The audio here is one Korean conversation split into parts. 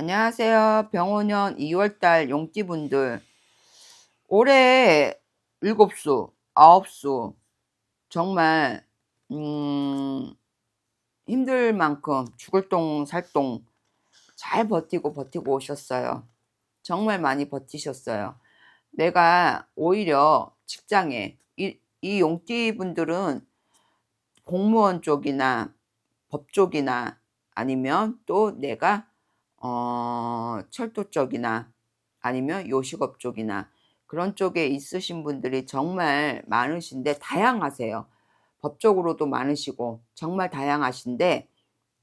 안녕하세요. 병원년 2월달 용띠분들. 올해 일곱 수, 아홉 수, 정말, 음, 힘들 만큼 죽을 똥, 살똥 잘 버티고 버티고 오셨어요. 정말 많이 버티셨어요. 내가 오히려 직장에, 이, 이 용띠분들은 공무원 쪽이나 법 쪽이나 아니면 또 내가 어, 철도 쪽이나 아니면 요식업 쪽이나 그런 쪽에 있으신 분들이 정말 많으신데 다양하세요. 법적으로도 많으시고 정말 다양하신데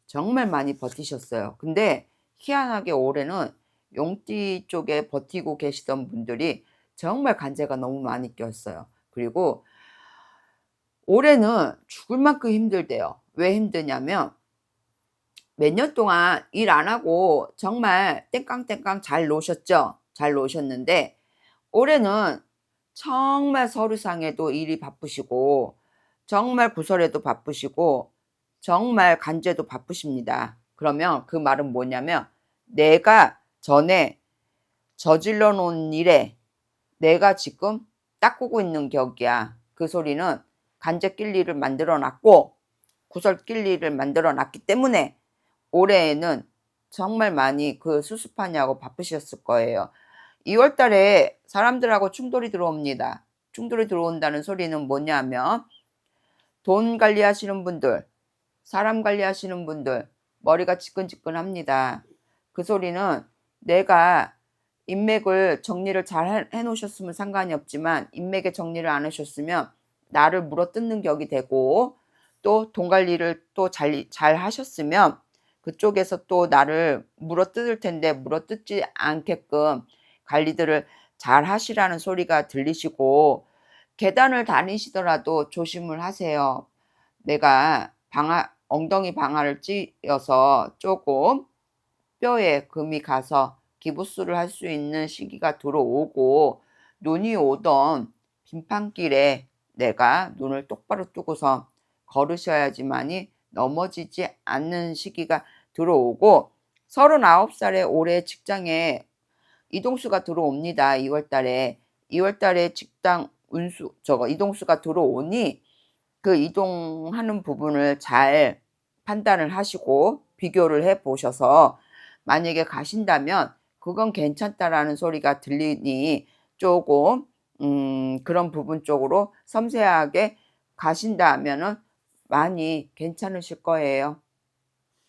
정말 많이 버티셨어요. 근데 희한하게 올해는 용띠 쪽에 버티고 계시던 분들이 정말 간제가 너무 많이 꼈어요. 그리고 올해는 죽을 만큼 힘들대요. 왜 힘드냐면 몇 년 동안 일 안 하고 정말 땡깡땡깡 잘 노셨죠? 잘 노셨는데 올해는 정말 서류상에도 일이 바쁘시고 정말 부설에도 바쁘시고 정말 간제도 바쁘십니다. 그러면 그 말은 뭐냐면 내가 전에 저질러 놓은 일에 내가 지금 닦고 있는 격이야. 그 소리는 간제 낄 일을 만들어 놨고 구설 낄 일을 만들어 놨기 때문에 올해에는 정말 많이 그 수습하냐고 바쁘셨을 거예요. 2월 달에 사람들하고 충돌이 들어옵니다. 충돌이 들어온다는 소리는 뭐냐면 돈 관리하시는 분들, 사람 관리하시는 분들 머리가 지끈지끈합니다. 그 소리는 내가 인맥을 정리를 잘 해 놓으셨으면 상관이 없지만 인맥의 정리를 안 하셨으면 나를 물어뜯는 격이 되고 또 돈 관리를 또 잘 잘 하셨으면 그쪽에서 또 나를 물어뜯을 텐데 물어뜯지 않게끔 관리들을 잘 하시라는 소리가 들리시고 계단을 다니시더라도 조심을 하세요. 내가 방아 엉덩이 방아를 찧어서 조금 뼈에 금이 가서 기부스를 할 수 있는 시기가 들어오고 눈이 오던 빈판길에 내가 눈을 똑바로 뜨고서 걸으셔야지만이 넘어지지 않는 시기가 들어오고 39살에 올해 직장에 이동수가 들어옵니다. 2월 달에 2월 달에 직장 운수 저거 이동수가 들어오니 그 이동하는 부분을 잘 판단을 하시고 비교를 해 보셔서 만약에 가신다면 그건 괜찮다라는 소리가 들리니 조금 음, 그런 부분 쪽으로 섬세하게 가신다 하면은 많이 괜찮으실 거예요.